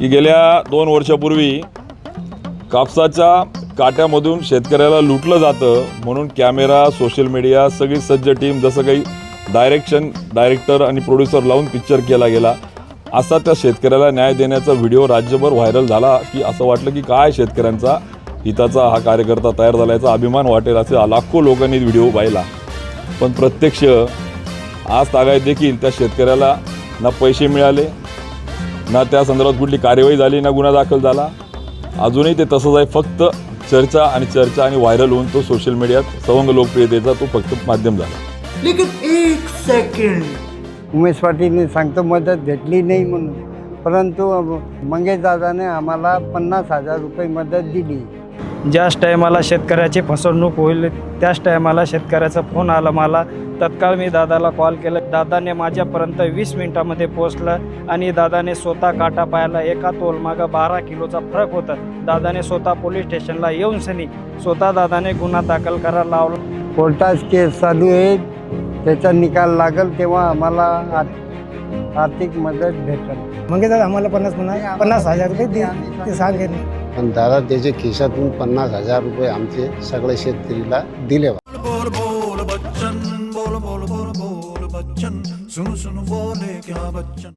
की गेल्या दोन वर्षापूर्वी कापसाच्या काट्यामधून शेतकऱ्याला लुटलं जातं म्हणून कॅमेरा सोशल मीडिया सगळी सज्ज टीम जसं काही डायरेक्शन डायरेक्टर आणि प्रोड्युसर लावून पिक्चर केला गेला असा त्या शेतकऱ्याला न्याय देण्याचा व्हिडिओ राज्यभर व्हायरल झाला की असं वाटलं की काय शेतकऱ्यांचा हिताचा हा कार्यकर्ता तयार झाला याचा अभिमान वाटेल असे लाखो लोकांनी व्हिडिओ पाहिला. पण प्रत्यक्ष आज तागायत देखील त्या शेतकऱ्याला ना पैसे मिळाले ना त्या संदर्भात कुठली कार्यवाही झाली ना गुन्हा दाखल झाला. अजूनही ते तसंच आहे. फक्त चर्चा आणि चर्चा आणि व्हायरल होऊन तो सोशल मीडियात सवंग लोकप्रियतेचा तो फक्त माध्यम झाला. लेकिन एक सेकंड. उमेश पाटीलने सांगतो मदत भेटली नाही म्हणून. परंतु मंगेश दादाने आम्हाला पन्नास हजार रुपये मदत दिली. ज्याच टायमाला शेतकऱ्याची फसवणूक होईल त्याच टायमाला शेतकऱ्याचा फोन आला मला. तत्काळ मी दादाला कॉल केला. दादाने माझ्यापर्यंत वीस मिनिटामध्ये पोचलं आणि दादाने स्वतः काटा पायाला एका तोलमागं बारा किलोचा फरक होता. दादाने स्वतः पोलीस स्टेशनला येऊन सनी स्वतः दादाने गुन्हा दाखल करायला लावला. कोर्टात केस चालू आहे त्याचा निकाल लागल तेव्हा आम्हाला आर्थ- आर्थिक मदत भेटेल. मग दादा आम्हाला पन्नास पन्नास पन्नास हजार रुपये सांगेन पण दादा त्याच्या खिशातून पन्नास हजार रुपये आमचे सगळे शेतकरीला दिले बच्चन. सुन सुन बोले क्या बच्चन.